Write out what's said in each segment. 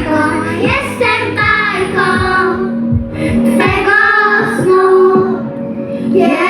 bajką, jestem bajką Twego snu. Kiedy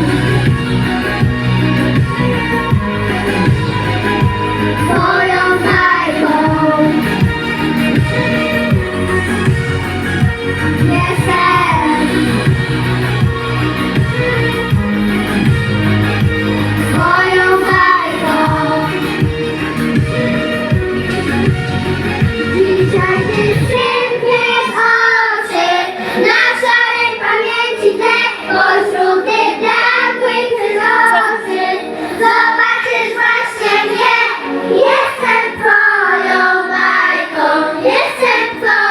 Yes.